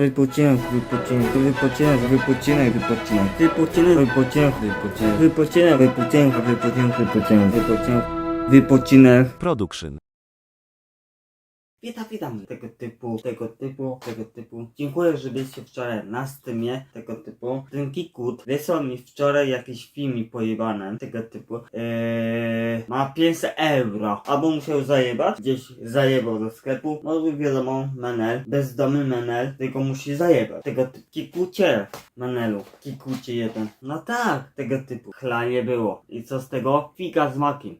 Wypoczynek, wypoczynek, wypoczynek, wypoczynek, wypoczynek, wypoczynek, wypoczynek, wypoczynek, wypoczynek, wypoczynek, wypoczynek, wypoczynek, wypoczynek, wypoczynek. Production. Witam, witam tego typu, tego typu, tego typu. Dziękuję, że byliście wczoraj na Steamie tego typu. Ten Kikut wysłał mi wczoraj jakiś film pojebany tego typu. Eee, ma 500 euro. Albo musiał zajebać, gdzieś zajebał do sklepu. No wiadomo, Menel, bezdomny Menel, tylko musi zajebać. Tego typu. Kikucie, Menelu, Kikucie jeden. No tak, tego typu. Chla nie było. I co z tego? Fika z makiem.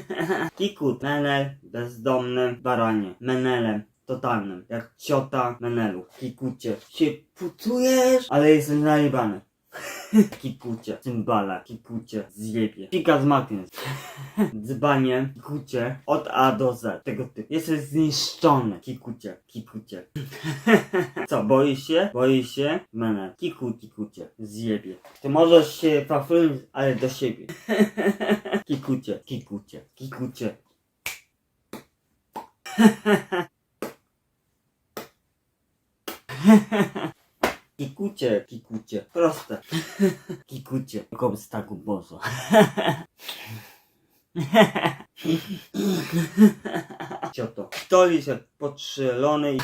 Kikut, Menel, bezdomny, baranie, Menelem, totalnym, jak ciota Menelu. Kikucie, się putujesz, ale jesteś najebany. Kikucie, cymbala, kikucie, zjebie. Fika z makiem. Dzbanie, kikucie, od A do Z, tego typu. Jesteś zniszczony, kikucie, kikucie. Co, boisz się? Boisz się? Menel, kiku, kikucie, zjebie. Ty możesz się pafrunąć, ale do siebie. Kikucie, kikucie, kikucie. Kikucie, kikucie. Proste. Kikucie. Tylko z taku bozo. Cioto. Stoli się podstrzelony i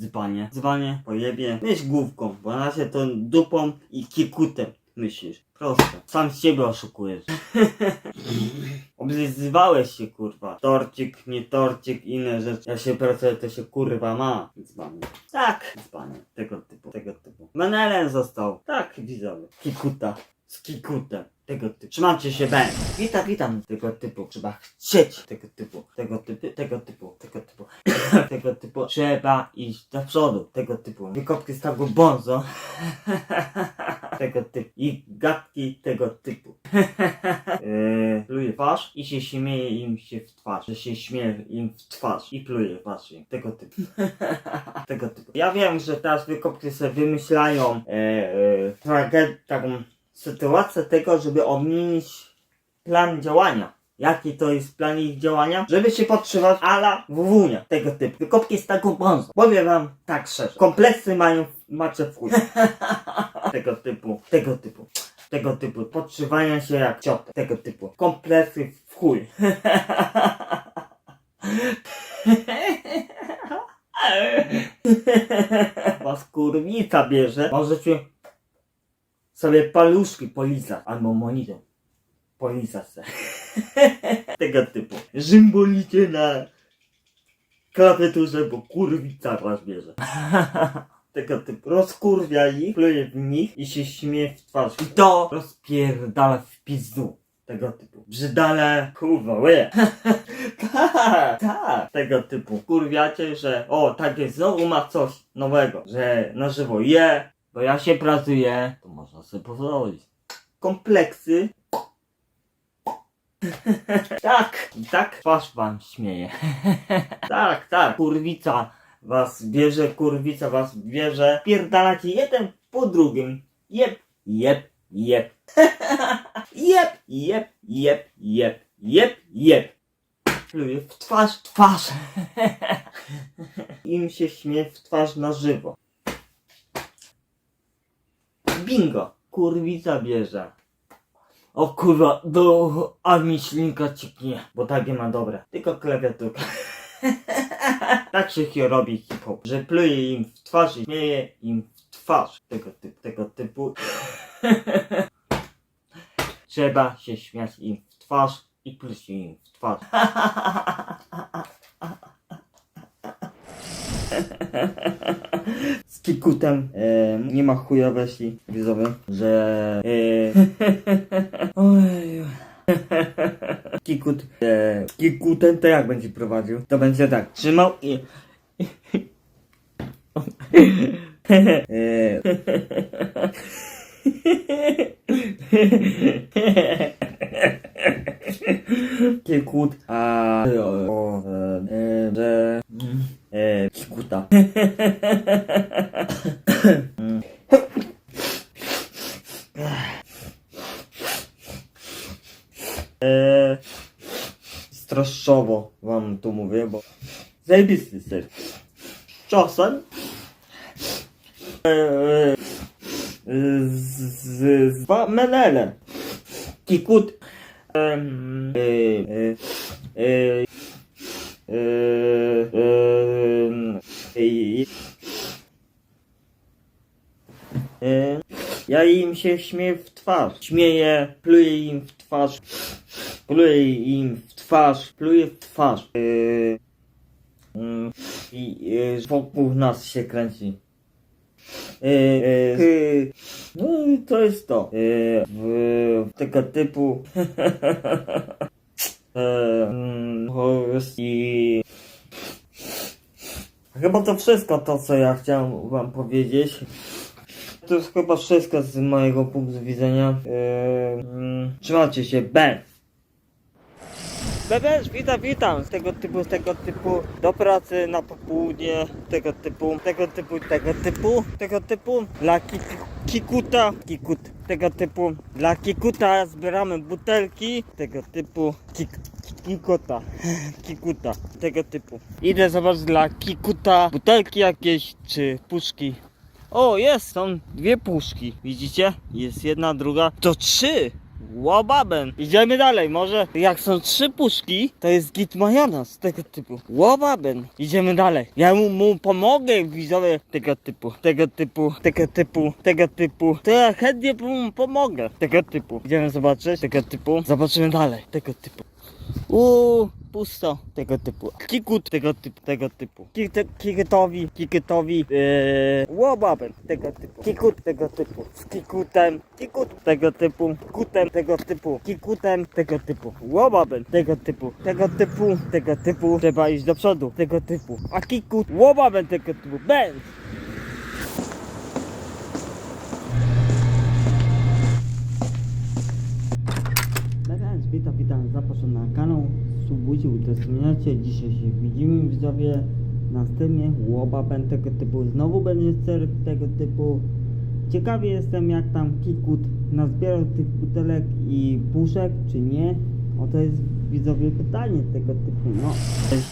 dzbanie. Dzbanie, pojebie. Myśl główką, bo na się to dupą i kikutem myślisz. Proste. Sam siebie oszukujesz. Oblizywałeś się kurwa. Torcik, nie torcik, inne rzeczy. Jak się pracuje, to się kurwa ma. Dzbanie. Tak, dzbanie. Tego typu, tego typu. Menelem został. Tak, widzowie. Kikuta. Z kikutem. Tego typu. Trzymajcie się Ben. Witam, witam. Tego typu. Trzeba chcieć. Tego typu. Tego typu. Tego typu. Tego typu. tego typu. Trzeba iść do przodu. Tego typu. Wykopki z tego bonzo. tego typu. I gadki tego typu. Eee, pluje twarz i się śmieje im się w twarz. Że się śmieje im w twarz i pluje właśnie. Tego typu. tego typu. Ja wiem, że teraz wykopki sobie wymyślają e, e, tragedię, taką sytuację tego, żeby odmienić plan działania. Jaki to jest plan ich działania? Żeby się podtrzymać ala wuwunia tego typu. Wykopki z taką brązą. Powiem wam tak szczerze. Kompleksy mają macie w chuj. tego typu. Tego typu. Tego typu. Podszywania się jak ciotę. Tego typu. Kompleksy w chuj. Was kurwica bierze. Możecie sobie paluszki polizać. Albo monitor. Polizać se. Tego typu. Żymbolicie na klawiaturze, bo kurwica was bierze. Tego typu. Rozkurwia ich, pluje w nich i się śmieje w twarz. I to rozpierdala w pizdu. Tego typu. Brzydale, kurwa, ły. tak, tak. Tego typu. Kurwiacie, że o, takie znowu ma coś nowego. Że na żywo je, bo ja się pracuję, to można sobie pozwolić. Kompleksy. tak, i tak twarz wam śmieje. tak, tak. Kurwica was bierze, kurwica was bierze. Pierdalacie jeden po drugim. Jep, jep, jep. jep, jep, jep, jep, jep, jep. Pluje w twarz, twarz. Im się śmieje w twarz na żywo. Bingo! Kurwica bierze. O kurwa, do armii ślinka cieknie, bo takie ma dobre. Tylko klawiaturka. tak się hier robi hip-hop, że pluje im w twarz i śmieje im w twarz. Tego typu, tego typu. Trzeba się śmiać im w twarz i pluć im w twarz. Kikutem e, nie ma chuja weźli widzowie, że e, Oj. Kikut e, Kikutem to jak będzie prowadził? To będzie tak, trzymał i e, Kikut a o, e, że e, Kikuta tu mówię, bo zajebisty ser. Czasem e, z, z, z ba- menelem. Kikut. E, e, e, e, e, e, Ja im się śmieję w twarz. Śmieję, pluję im w twarz. Pluję im w twarz. Pluję w twarz. E, mm, I e, wokół nas się kręci. E, e, no i to jest to. W, tego typu. e, mm, po prostu I chyba to wszystko to, co ja chciałem wam powiedzieć. To jest chyba wszystko z mojego punktu widzenia. E, mm, trzymajcie się, Ben! Bebesz, witam, witam, z tego typu, z tego typu, do pracy na popołudnie, tego typu, tego typu, tego typu, tego typu, dla ki- kikuta, kikut, tego typu, dla kikuta. Zbieramy butelki, tego typu, kik, kikuta, kikuta, tego typu. Idę zobaczyć dla kikuta butelki jakieś, czy puszki. O, jest, są dwie puszki, widzicie? Jest jedna, druga, to trzy! Łobaben. Idziemy dalej, może jak są trzy puszki, to jest git majonez tego typu. Łobaben. Idziemy dalej. Ja mu, mu pomogę widzowie tego typu, tego typu, tego typu, tego typu. To ja chętnie mu pomogę tego typu. Idziemy zobaczyć tego typu. Zobaczymy dalej tego typu. Uuu, pusto tego typu. Kikut tego typu, tego typu. Kikte, kiketowi, kiketowi, ee, łobaben tego typu. Kikut tego typu. Z kikutem, kikut tego typu. Kutem tego typu. Kikutem tego typu. Łobaben tego typu. Tego typu, tego typu. Trzeba iść do przodu tego typu. A kikut, łobaben tego typu. Ben! Witam, witam, zapraszam na kanał, subujcie, udostępniacie, dzisiaj się widzimy widzowie, następnie łoba ben tego typu, znowu będzie cyrk tego typu. Ciekawy jestem jak tam Kikut nazbierał tych butelek i puszek, czy nie? O to jest widzowie pytanie tego typu, no.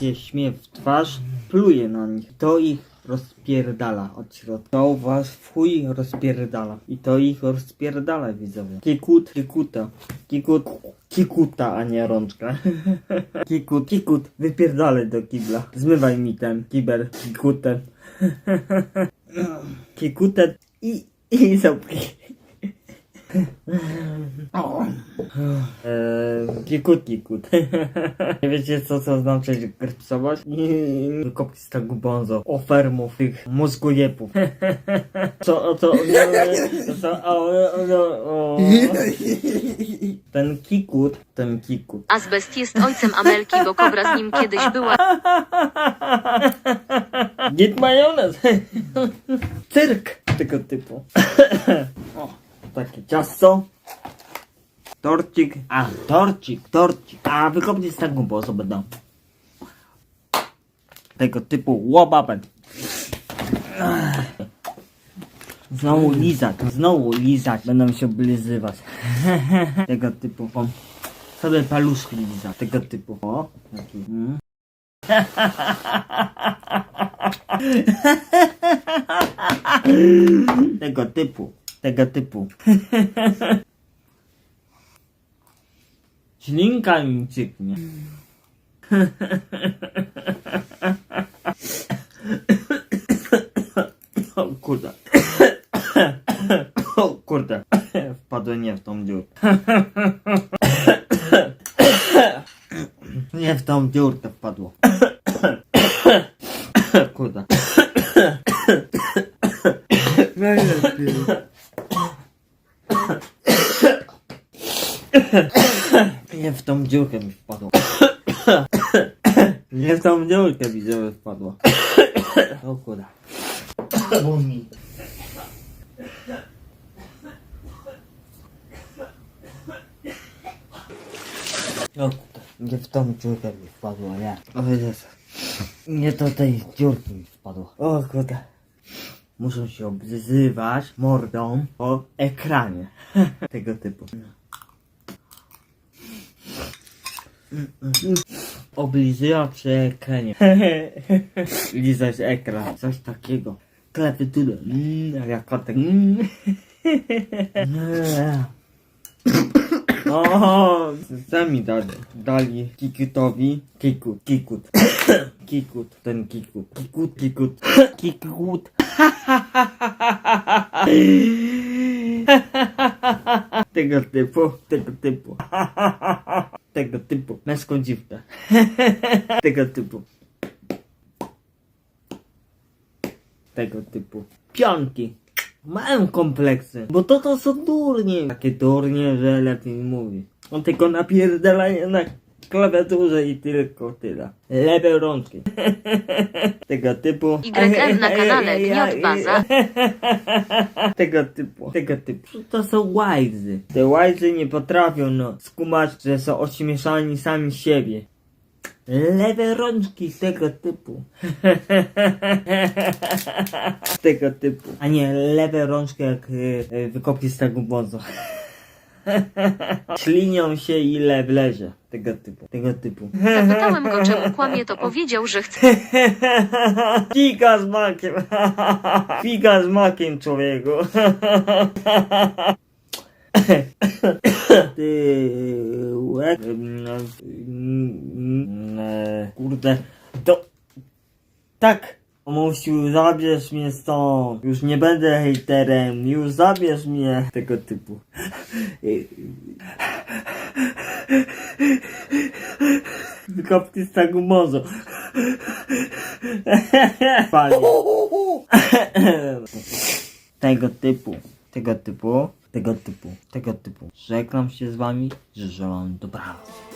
Się śmieje w twarz, pluje na nich, to ich rozpierdala od środka. To was w chuj rozpierdala. I to ich rozpierdala widzowie. Kikut, kikuta. Kikut, kikuta, a nie rączka. Kikut, kikut, wypierdalaj do kibla. Zmywaj mi ten kibel, kikutę. Kikutę i, i zapki. Eee, kikut, kikut. Nie wiecie co to znaczy grypsować? Wykopki z tego bonzo. Ofermów, tych mózgojepów. Co, o co, co, o, o, o, o. Ten kikut, ten kikut. Azbest jest ojcem Amelki, bo kobra z nim kiedyś była. Git majonez. Cyrk tego typu. o, takie ciasto. Torcik. A, torcik, torcik. A, wykopnie z tego bozo będą. Tego typu łobaben. Znowu lizać, znowu lizać. Będą się oblizywać. tego typu. O, sobie paluszki. Tego typu. O, taki. Mm. tego typu, tego typu. Ślinka mi cieknie. O kurde. O kurde. Wpadłem nie w tą dziurkę. Nie w tą dziurkę wpadło. Kurde. Najlepiej. Nie w tą dziurkę mi wpadło. Nie w tą dziurkę mi żeby wpadło. O kurde. Bo mi. O kurde. Nie w tą dziurkę mi wpadło, nie. O Jezu. O. Muszą się obzywać mordą po ekranie. Tego typu. Oblizywa przy ekranie. Lizać ekran. Coś takiego. klawiaturę. Mm, jak kotek. Mm. O, sami dali, dali Kikutowi Kikut, Kikut, Kikut, ten Kikut, Kikut, Kikut, Kikut. Tego typu, tego typu, tego typu, męską dziwkę, tego typu. tego typu. Pionki. Mają kompleksy, bo to to są durnie. Takie durnie, że lepiej mówi. On tylko napierdala na klawiaturze i tylko tyle. Lewe rączki. tego typu. YM na kanale Gniot Baza. tego typu. Tego typu. To są łajzy. Te łajzy nie potrafią no skumać, że są ośmieszani sami siebie. Lewe rączki tego typu. tego typu. A nie, lewe rączki jak y, y, wykopki z tego bozu. Ślinią się ile wlezie. Tego typu. Tego typu. Zapytałem go, czemu kłamie, to powiedział, że chce Fika z makiem. Fika z makiem, człowieku. E, Kurde. To... Tak. Musiu, zabierz mnie stąd. Już nie będę hejterem. Już zabierz mnie. Tego typu. Kopki z morza. Panie. Tego typu, tego typu, tego typu, tego typu. Żegnam się z wami, życzę wam dobranoc.